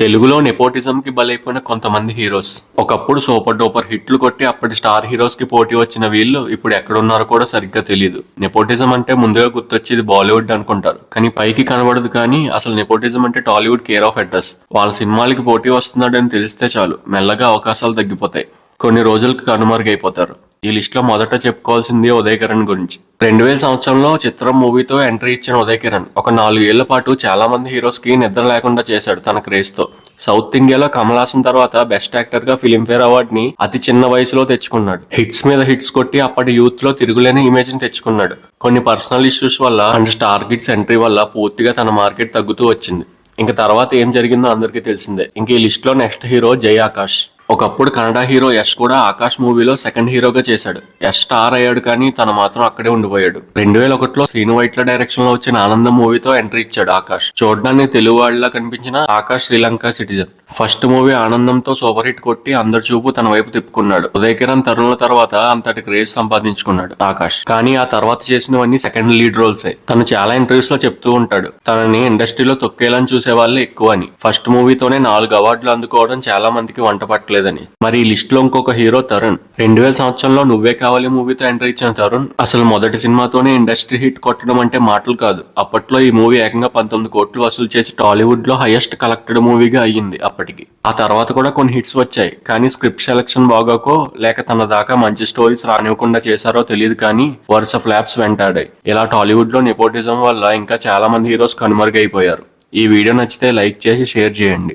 తెలుగులో నెపోటిజం కి బలైపోయిన కొంతమంది హీరోస్. ఒకప్పుడు సూపర్ డూపర్ హిట్లు కొట్టి అప్పటి స్టార్ హీరోస్కి పోటీ వచ్చిన వీళ్ళు ఇప్పుడు ఎక్కడున్నారో కూడా సరిగ్గా తెలియదు నెపోటిజం అంటే ముందుగా గుర్తొచ్చేది బాలీవుడ్ అనుకుంటారు. కానీ పైకి కనబడదు కానీ అసలు నెపోటిజం అంటే టాలీవుడ్ కేర్ ఆఫ్ అడ్రస్. వాళ్ళ సినిమాలకి పోటీ వస్తున్నాడని తెలిస్తే చాలు మెల్లగా అవకాశాలు తగ్గిపోతాయి. కొన్ని రోజులకు కనుమరుగైపోతారు. ఈ లిస్ట్లో మొదట చెప్పుకోవాల్సింది ఉదయ్ కిరణ్ గురించి. రెండు వేల సంవత్సరంలో చిత్రం మూవీతో ఎంట్రీ ఇచ్చిన ఉదయ్ కిరణ్ ఒక నాలుగు ఏళ్ళ పాటు చాలా మంది హీరోస్కి నిద్ర లేకుండా చేశాడు తన క్రేజ్తో సౌత్ ఇండియాలో కమల్ హాసన్ తర్వాత బెస్ట్ యాక్టర్గా ఫిలింఫేర్ అవార్డ్ని అతి చిన్న వయసులో తెచ్చుకున్నాడు. హిట్స్ మీద హిట్స్ కొట్టి అప్పటి యూత్లో తిరుగులేని ఇమేజ్ని తెచ్చుకున్నాడు. కొన్ని పర్సనల్ ఇష్యూస్ వల్ల అండ్ స్టార్ కిడ్స్ ఎంట్రీ వల్ల పూర్తిగా తన మార్కెట్ తగ్గుతూ వచ్చింది. ఇంకా తర్వాత ఏం జరిగిందో అందరికీ తెలిసిందే. ఇంక ఈ లిస్ట్లో నెక్స్ట్ హీరో జై ఆకాష్. ఒకప్పుడు కన్నడ హీరో యష్ కూడా ఆకాష్ మూవీలో సెకండ్ హీరోగా చేశాడు. యష్ స్టార్ అయ్యాడు కానీ తను మాత్రం అక్కడే ఉండిపోయాడు. రెండు వేల ఒకటిలో శ్రీను వైట్ల డైరెక్షన్లో వచ్చిన ఆనందం మూవీతో ఎంట్రీ ఇచ్చాడు ఆకాష్. చూడడానికి తెలుగు వాళ్ళ కనిపించిన Akash Sri Lanka citizen. First movie ఆనందంతో సూపర్ హిట్ కొట్టి అందరి చూపు తన వైపు తిప్పుకున్నాడు. ఉదయ్ కిరణ్ తరుణుల తర్వాత అంతటి క్రేజ్ సంపాదించుకున్నాడు ఆకాష్. కానీ ఆ తర్వాత చేసినవన్నీ సెకండ్ లీడ్ రోల్స్. తను చాలా ఇంటర్వ్యూస్లో చెప్తూ ఉంటాడు. తనని ఇండస్ట్రీలో తొక్కేలని చూసే వాళ్ళే ఎక్కువ అని ఫస్ట్ మూవీతోనే నాలుగు అవార్డులు అందుకోవడం చాలా మందికి వంట పట్టలేదని. మరి ఈ లిస్ట్లో ఇంకొక హీరో తరుణ్. రెండు వేల సంవత్సరంలో నువ్వే కావాలి మూవీతో ఎంటర్ ఇచ్చిన తరుణ్. అసలు మొదటి సినిమాతోనే ఇండస్ట్రీ హిట్ కొట్టడం అంటే మాటలు కాదు. అప్పట్లో ఈ మూవీ ఏకంగా పంతొమ్మిది కోట్లు వసూలు చేసి టాలీవుడ్లో హైయెస్ట్ కలెక్టెడ్ మూవీగా అయ్యింది. అప్పటికి. ఆ తర్వాత కూడా కొన్ని హిట్స్ వచ్చాయి. కానీ స్క్రిప్ట్ సెలక్షన్ బాగోకో లేక తన దాకా మంచి స్టోరీస్ రానివ్వకుండా చేశారో తెలియదు కానీ వరుస ఫ్లాప్స్ వెంటాడాయి. ఇలా టాలీవుడ్లో నెపోటిజం వల్ల ఇంకా చాలా మంది హీరోస్ కనుమరుగైపోయారు. ఈ వీడియో నచ్చితే లైక్ చేసి షేర్ చేయండి.